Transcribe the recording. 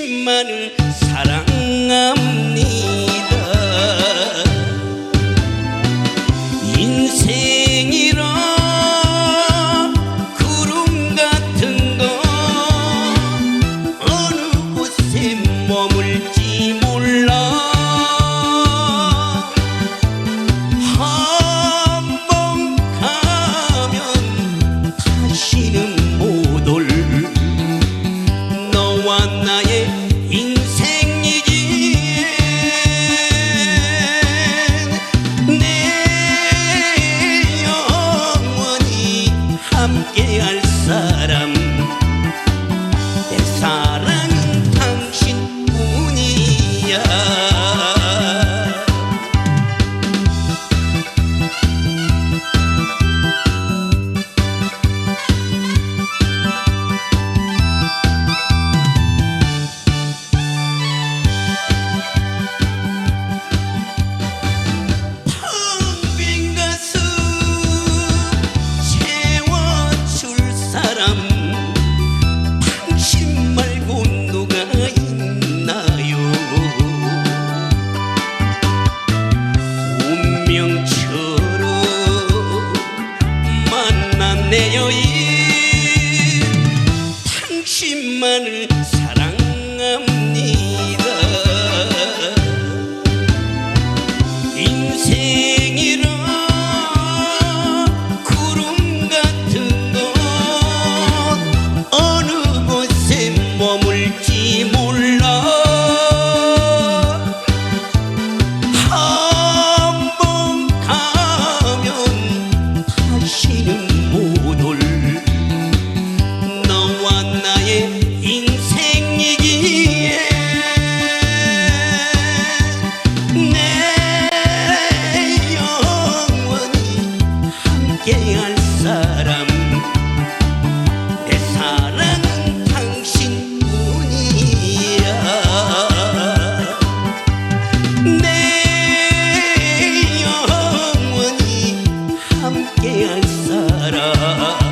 당신만을 사랑합니다. 여인 당신만을 사랑합니다. 인생이란 구름 같은 곳 어느 곳에 머물지 몰라. 게 인생이기에 내 영원히 함께할 사람 내 사랑은 당신뿐이야. 내 영원히 함께할 사람.